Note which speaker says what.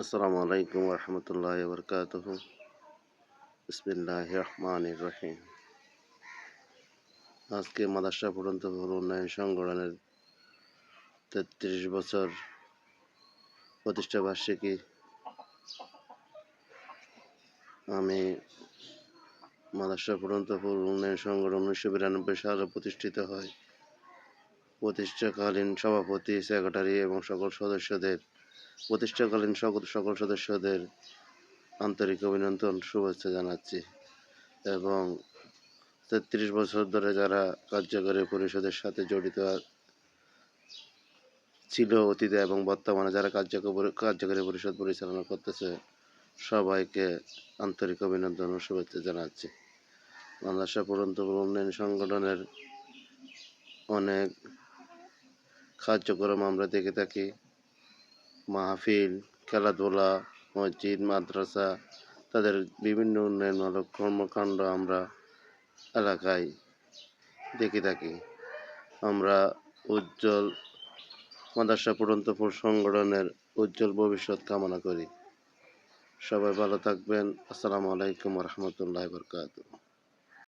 Speaker 1: আসসালামু আলাইকুম রহমতুল্লাহ বরকাতহ। বিসমিল্লাহ রহমান রহিম আজকে মাদাসা পড়ন্ত উন্নয়ন সংগঠনের তেত্রিশ বছর প্রতিষ্ঠা বার্ষিকী। আমি মাদাসা পড়ন্ত উন্নয়ন সংগঠন উনিশশো বিরানব্বই সালে প্রতিষ্ঠিত হয়। প্রতিষ্ঠাকালীন সভাপতি, সেক্রেটারি এবং সকল সদস্যদের প্রতিষ্ঠাকালীন সকল সকল সদস্যদের আন্তরিক অভিনন্দন, শুভেচ্ছা জানাচ্ছি এবং তেত্রিশ বছর ধরে যারা কার্যকরী পরিষদের সাথে জড়িত ছিল অতীতে এবং বর্তমানে যারা কার্যকরী কার্যকরী পরিষদ পরিচালনা করতেছে, সবাইকে আন্তরিক অভিনন্দন ও শুভেচ্ছা জানাচ্ছি। বাংলাদেশ পরন্ত উন্নয়ন সংগঠনের অনেক কার্যক্রম আমরা দেখে থাকি। মাহফিল, খেলাধুলা, মসজিদ, মাদ্রাসা, তাদের বিভিন্ন উন্নয়নমূলক কর্মকাণ্ড আমরা এলাকায় দেখে থাকি। আমরা উজ্জ্বল মাদ্রাসা পুরন্তপুর সংগঠনের উজ্জ্বল ভবিষ্যৎ কামনা করি। সবাই ভালো থাকবেন। আসসালামু আলাইকুম রহমতুল্লাহ বরকাত